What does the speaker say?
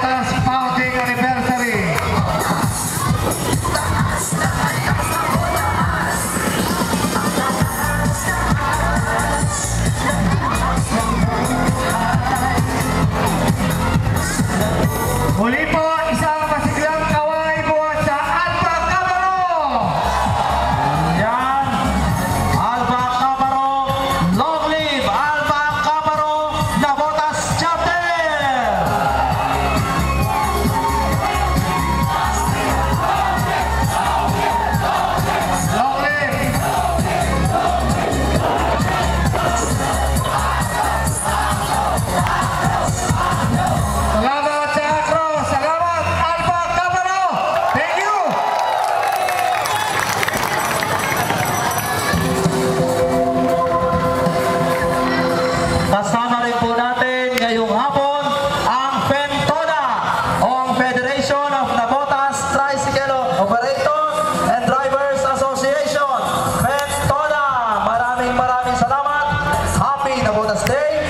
Nabotas Founding Anniversary. Muli po Kasama rin po natin ngayong hapon ang Fentona o ang Federation of Nabotas Tricycle Operators and Drivers Association. Fentona, maraming maraming salamat. Happy Nabotas Day!